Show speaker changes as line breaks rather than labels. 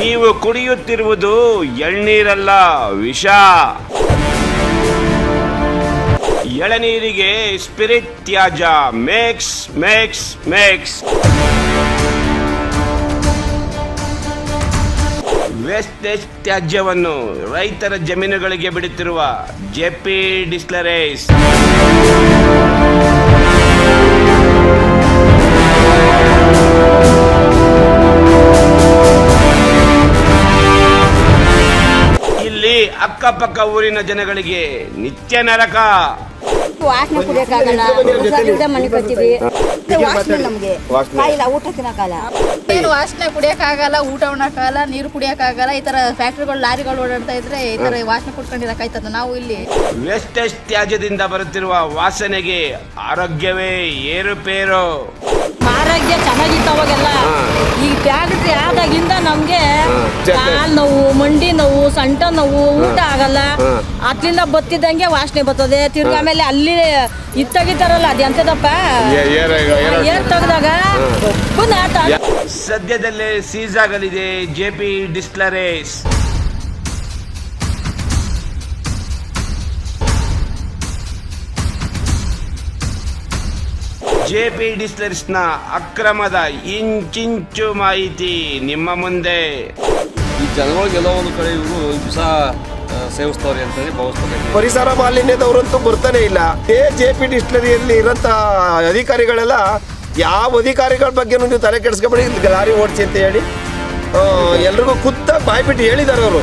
ನೀವು ಕುಡಿಯುತ್ತಿರುವುದು ಎಳ್ನೀರಲ್ಲ, ವಿಷ. ಎಳನೀರಿಗೆ ಸ್ಪಿರಿಟ್ ತ್ಯಾಜ್ಯ ಮೇಕ್ಸ್ ಮೇಕ್ಸ್ ಮೇಕ್ಸ್. ವೇಸ್ಟೇಜ್ ತ್ಯಾಜ್ಯವನ್ನು ರೈತರ ಜಮೀನುಗಳಿಗೆ ಬಿಡುತ್ತಿರುವ ಜೆಪಿ ಡಿಸ್ಲರೇಸ್. ಅಕ್ಕಪಕ್ಕ ಊರಿನ ಜನಗಳಿಗೆ ನಿತ್ಯ ನರಕ.
ವಾಸನೆ ಕುಡಿಯಕ್ಕಾಗಲ್ಲ. ಹುಷಾರಿಲ್ದ ಮನೆ ಬರ್ತೀವಿ ವಾಸನೆ ನಮ್ಗೆ. ಕಾಯಿಲ್ಲ ಊಟ ತಿನ್ನಕ್ಕಾಗಲ್ಲ
ಏನು ವಾಸನೆ ಕುಡಿಯಕ್ಕಾಗಲ್ಲ ಊಟ ಉಣ್ಣಕ್ಕಾಗಲ್ಲ ನೀರು ಕುಡಿಯಕ್ಕಾಗಲ್ಲ ಈ ತರ ಫ್ಯಾಕ್ಟ್ರಿಗಳು ಲಾರಿಗಳು ಓಡಾಡ್ತಾ ಇದ್ರೆ ಈ ತರ ವಾಸನೆ ಕುಡ್ಕೊಂಡಿರಕ್ಕಾಯ್ತದ ನಾವು ಇಲ್ಲಿ.
ವೇಸ್ಟೇಜ್ ತ್ಯಾಜ್ಯದಿಂದ ಬರುತ್ತಿರುವ ವಾಸನೆಗೆ ಆರೋಗ್ಯವೇ ಏರುಪೇರು.
ಆರೋಗ್ಯ ಚೆನ್ನಾಗಿತ್ತು ಅವಾಗೆಲ್ಲ. ಫ್ಯಾಕ್ಟ್ರಿ ಆದಾಗಿಂದ ನಮ್ಗೆ ಕಾಲ್ ನೋವು ಮಂಡಿ ನೋವು ಸಂಟ ನೋವು ಊಟ ಆಗಲ್ಲ. ಅತ್ಲಿಂದ ಬತ್ತಿದಂಗೆ ವಾಸನೆ ಬರ್ತದೆ. ತಿರ್ಗ ಆಮೇಲೆ ಅಲ್ಲಿ ಇತ್ತಗಿತಾರಲ್ಲ ಅದ್ ಎಂತದಪ್ಪ ಏರ್ ತೆಗ್ದಾಗ
ಸದ್ಯದಲ್ಲೇ ಸೀಸ್ ಆಗಲಿದೆ ಜೆಪಿ ಡಿಸ್ಲರೇಸ್ ಜೆಪಿ ಡಿಸ್ಲರ್ಸ್ನ ಅಕ್ರಮದ ಇಂಚಿಂಚು ಮಾಹಿತಿ ನಿಮ್ಮ ಮುಂದೆ.
ಈ ಜನಗಳಿಗೆಲ್ಲ ಒಂದು ಕಡೆ ಇವರು ವಿಷ ಸೇವಿಸ್ತವ್ರಿ ಅಂತ ಅಂತೇಳಿ ಭಾವಿಸ್ತಾರೆ.
ಪರಿಸರ ಮಾಲಿನ್ಯದವರಂತೂ ಬರ್ತಾನೆ ಇಲ್ಲ. ಏ ಜೆ ಪಿ ಡಿಸ್ಲರಿಯಲ್ಲಿ ಇರೋಂಥ ಅಧಿಕಾರಿಗಳೆಲ್ಲ ಯಾವ ಅಧಿಕಾರಿಗಳ ಬಗ್ಗೆ ನೀವು ತಲೆ ಕೆಡಿಸ್ಕೊಬೇಡಿ ಲಾರಿ ಓಡಿಸಿ ಅಂತ ಹೇಳಿ ಎಲ್ರಿಗೂ ಖುದ್ದಾಗಿ ಬಾಯ್ಬಿಟ್ಟು ಹೇಳಿದ್ದಾರೆ ಅವರು.